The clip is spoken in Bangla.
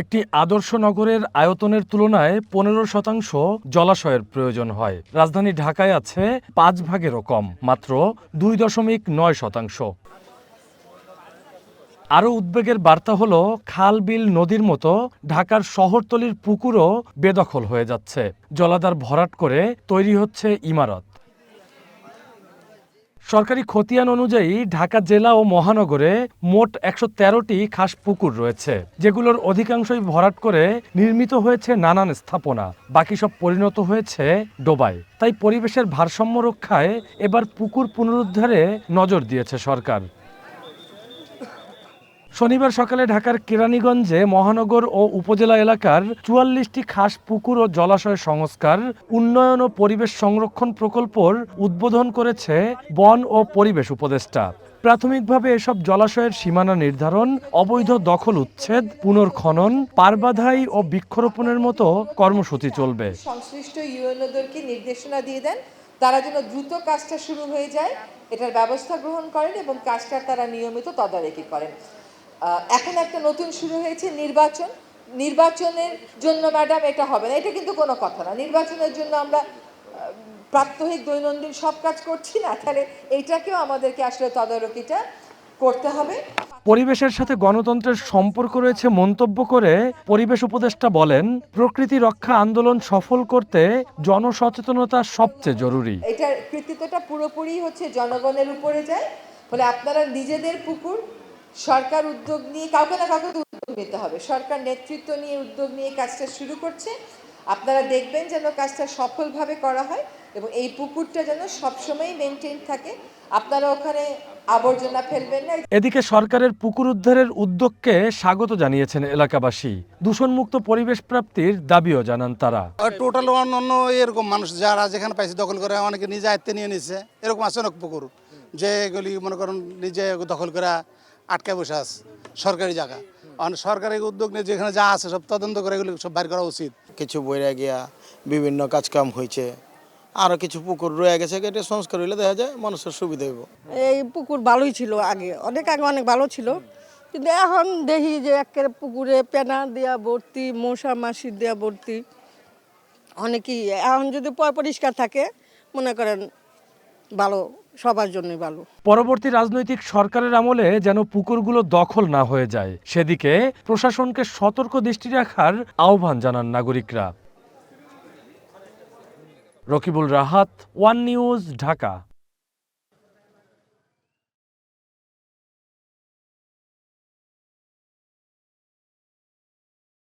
একটি আদর্শ নগরের আয়তনের তুলনায় পনেরো শতাংশ জলাশয়ের প্রয়োজন হয়। রাজধানী ঢাকায় আছে পাঁচ ভাগেরও কম, মাত্র দুই দশমিক নয় শতাংশ। আরও উদ্বেগের বার্তা হলো খাল বিল নদীর মতো ঢাকার শহরতলির পুকুরও বেদখল হয়ে যাচ্ছে। জলাধার ভরাট করে তৈরি হচ্ছে ইমারত। সরকারি খতিয়ান অনুযায়ী ঢাকা জেলা ও মহানগরে মোট একশো তেরোটি খাস পুকুর রয়েছে, যেগুলোর অধিকাংশই ভরাট করে নির্মিত হয়েছে নানান স্থাপনা। বাকি সব পরিণত হয়েছে ডোবায়। তাই পরিবেশের ভারসাম্য রক্ষায় এবার পুকুর পুনরুদ্ধারে নজর দিয়েছে সরকার। শনিবার সকালে ঢাকার কেরানীগঞ্জে মহানগর ও উপজেলা এলাকার চুয়াল্লিশটি খাস পুকুর ও জলাশয় সংস্কার, উন্নয়ন ও পরিবেশ সংরক্ষণ প্রকল্পর উদ্বোধন করেছে বন ও পরিবেশ উপদেষ্টা। প্রাথমিকভাবে এসব জলাশয়ের সীমানা নির্ধারণ, অবৈধ দখল উচ্ছেদ, পুনর্খনন, পারবাধাই ও বৃক্ষরোপণের মতো কর্মসূচি চলবে। সংশ্লিষ্ট ইউএনওদেরকে নির্দেশনা দিয়ে দেন, তারা যেন দ্রুত কাজটা শুরু হয়ে যায়, এটার ব্যবস্থা গ্রহণ করেন এবং কাজটার তারা নিয়মিত তদারকি করেন। এখন একটা নতুন শুরু হয়েছে নির্বাচন। নির্বাচনের জন্য ম্যাডাম এটা হবে না। এটা কিন্তু কোনো কথা না। নির্বাচনের জন্য আমরা প্রাত্যহিক দৈনন্দিন সব কাজ করছি না। তাহলে এইটাকেও আমাদেরকে আসলে তদারকিটা করতে হবে। পরিবেশের সাথে গণতন্ত্রের সম্পর্ক রয়েছে মন্তব্য করে পরিবেশ উপদেষ্টা বলেন প্রকৃতি রক্ষা আন্দোলন সফল করতে জনসচেতনতা সবচেয়ে জরুরি। এটার কৃতিত্বটা পুরোপুরি হচ্ছে জনগণের উপরে যায়। ফলে আপনারা নিজেদের পুকুর সরকার উদ্যোগ নিয়ে কাউকে না কাউকে তো উদ্যোগ নিতে হবে। সরকার নেতৃত্ব নিয়ে উদ্যোগ নিয়ে কাজটা শুরু করছে। আপনারা দেখবেন যেন কাজটা সফলভাবে করা হয় এবং এই পুকুরটা যেন সবসময় মেনটেন থাকে। আপনারা ওখানে আবর্জনা ফেলবেন না। এদিকে সরকারের পুকুর উদ্ধারের উদ্যোগকে স্বাগত জানিয়েছেন এলাকাবাসী। দূষণমুক্ত পরিবেশ প্রাপ্তির দাবিও জানান তারা। টোটাল অন্য এরকম মানুষ যারা যেখানে পাইছে দখল করে অনেকে নিজে আয়ত্তে নিয়ে নিচ্ছে এরকম আছে অনেক পুকুর। যে এগুলি মনে করেন নিজে দখল করে আটকে বসে আছে সরকারি জায়গা। আর সরকারি উদ্যোগ নিয়ে যেখানে যা আছে সব তদন্ত করে এগুলো সব বাইর করা উচিত। কিছু বইরা গিয়া বিভিন্ন কাজকাম হয়েছে আরও কিছু পুকুর রয়ে গেছে এটা সংস্কার হইলে দেখা যায় মানুষের সুবিধা হইব। এই পুকুর ভালোই ছিল আগে অনেক আগে অনেক ভালো ছিল। কিন্তু এখন দেখি যে একেবারে পুকুরে পেনা দেওয়া ভর্তি মশা মাসি দেওয়া ভর্তি। অনেকই এখন যদি পরিষ্কার থাকে মনে করেন ভালো। সবার জন্যই ভালো। পরবর্তী রাজনৈতিক সরকারের আমলে যেন পুকুরগুলো দখল না হয়ে যায়, সেদিকে প্রশাসনকে সতর্ক দৃষ্টি রাখার আহ্বান জানান নাগরিকরা। Rakibul Rahat, one news, Dhaka.